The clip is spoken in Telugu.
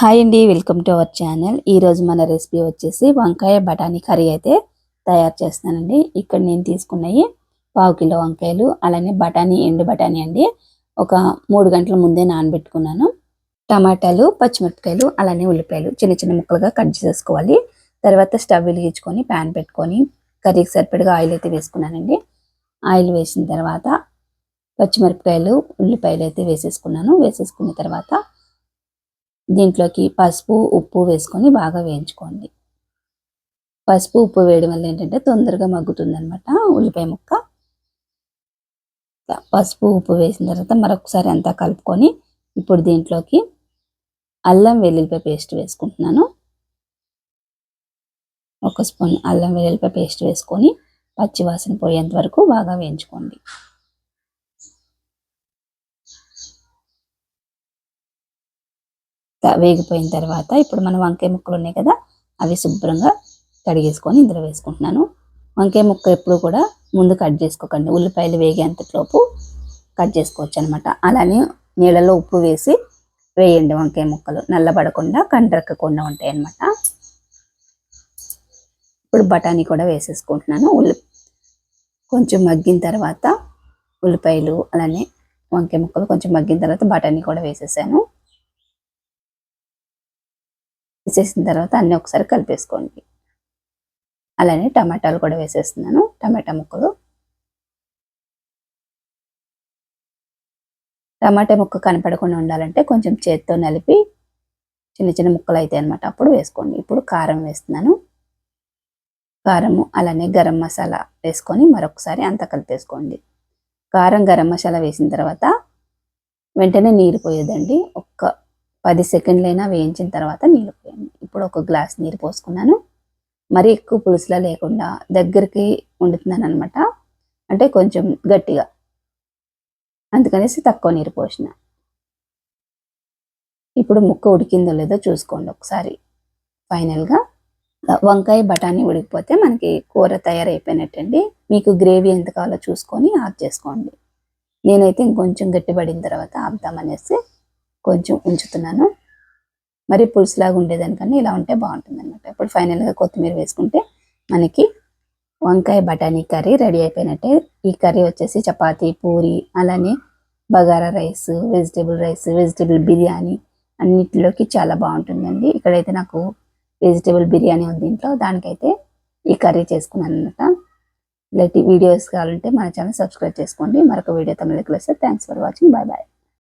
హాయ్ అండి వెల్కమ్ టు అవర్ ఛానల్ ఈరోజు మన రెసిపీ వచ్చేసి వంకాయ బఠానీ కర్రీ అయితే తయారు చేస్తానండి. ఇక్కడ నేను తీసుకున్నవి పావు కిలో వంకాయలు అలానే బఠానీ ఎండు బఠానీ అండి. ఒక మూడు గంటల ముందే నానబెట్టుకున్నాను. టమాటాలు పచ్చిమిరపకాయలు అలానే ఉల్లిపాయలు చిన్న చిన్న ముక్కలుగా కట్ చేసుకోవాలి. తర్వాత స్టవ్ వెలిగించుకొని ప్యాన్ పెట్టుకొని కర్రీకి సరిపడగా ఆయిల్ అయితే వేసుకున్నానండి. ఆయిల్ వేసిన తర్వాత పచ్చిమిరపకాయలు ఉల్లిపాయలు అయితే వేసేసుకున్నాను. వేసేసుకున్న తర్వాత దీంట్లోకి పసుపు ఉప్పు వేసుకొని బాగా వేయించుకోండి. పసుపు ఉప్పు వేయడం వల్ల ఏంటంటే తొందరగా మగ్గుతుంది అనమాట ఉల్లిపాయ ముక్క. పసుపు ఉప్పు వేసిన తర్వాత మరొకసారి అంతా కలుపుకొని ఇప్పుడు దీంట్లోకి అల్లం వెల్లుల్లిపాయ పేస్ట్ వేసుకుంటున్నాను. ఒక స్పూన్ అల్లం వెల్లుల్లిపాయ పేస్ట్ వేసుకొని పచ్చివాసన పోయేంత వరకు బాగా వేయించుకోండి. వేగిపోయిన తర్వాత ఇప్పుడు మన వంకాయ ముక్కలు ఉన్నాయి కదా అవి శుభ్రంగా కడిగేసుకొని ఇందులో వేసుకుంటున్నాను. వంకాయ ముక్క ఎప్పుడు కూడా ముందు కట్ చేసుకోకండి. ఉల్లిపాయలు వేగేంతలోపు కట్ చేసుకోవచ్చు అనమాట అలానే నీళ్ళలో ఉప్పు వేసి వేయండి వంకాయ ముక్కలు. నల్లబడకుండా కండ్రక్కకుండా ఉంటాయి అన్నమాట ఇప్పుడు బఠానీ కూడా వేసేసుకుంటున్నాను. ఉల్లి కొంచెం మగ్గిన తర్వాత ఉల్లిపాయలు అలానే వంకాయ ముక్కలు కొంచెం మగ్గిన తర్వాత బఠానీ కూడా వేసేసాను. వేసేసిన తర్వాత అన్నీ ఒకసారి కలిపేసుకోండి. అలానే టమాటాలు కూడా వేసేస్తున్నాను. టమాటా ముక్కలు. టమాటా ముక్క కనపడకుండా ఉండాలంటే కొంచెం చేత్తో నలిపి చిన్న చిన్న ముక్కలు అయితే అనమాట అప్పుడు వేసుకోండి. ఇప్పుడు కారం వేస్తున్నాను. కారము అలానే గరం మసాలా వేసుకొని మరొకసారి అంతా కలిపేసుకోండి. కారం గరం మసాలా వేసిన తర్వాత వెంటనే నీరు పోయేదండి ఒక్క పది సెకండ్లైనా వేయించిన తర్వాత నీళ్ళు పోయండి. ఇప్పుడు ఒక గ్లాస్ నీరు పోసుకున్నాను. మరీ ఎక్కువ పులుసులా లేకుండా దగ్గరికి వండుతున్నాను అనమాట అంటే కొంచెం గట్టిగా. అందుకనేసి తక్కువ నీరు పోసిన. ఇప్పుడు ముక్క ఉడికిందో లేదో చూసుకోండి ఒకసారి. ఫైనల్గా వంకాయ బఠానీ ఉడికిపోతే మనకి కూర తయారైపోయినట్టండి. మీకు గ్రేవీ ఎంత కావాలో చూసుకొని ఆఫ్ చేసుకోండి. నేనైతే ఇంకొంచెం గట్టిపడిన తర్వాత ఆపుదామనేసి కొంచెం ఉంచుతున్నాను. మరి పులుసులాగా ఉండేదానికన్నా ఇలా ఉంటే బాగుంటుంది అనమాట ఇప్పుడు ఫైనల్గా కొత్తిమీర వేసుకుంటే మనకి వంకాయ బఠానీ కర్రీ రెడీ అయిపోయినట్టే. ఈ కర్రీ వచ్చేసి చపాతి పూరి అలానే bagara rice vegetable rice vegetable biryani అన్నిటిలోకి చాలా బాగుంటుందండి. ఇక్కడైతే నాకు వెజిటేబుల్ బిర్యానీ ఉంది ఇంట్లో. దానికైతే ఈ కర్రీ చేసుకున్నాను అనమాట ఇలాంటి వీడియోస్ కావాలంటే మన ఛానల్ సబ్స్క్రైబ్ చేసుకోండి. మరొక వీడియో తమిళకి వస్తే thanks for watching bye bye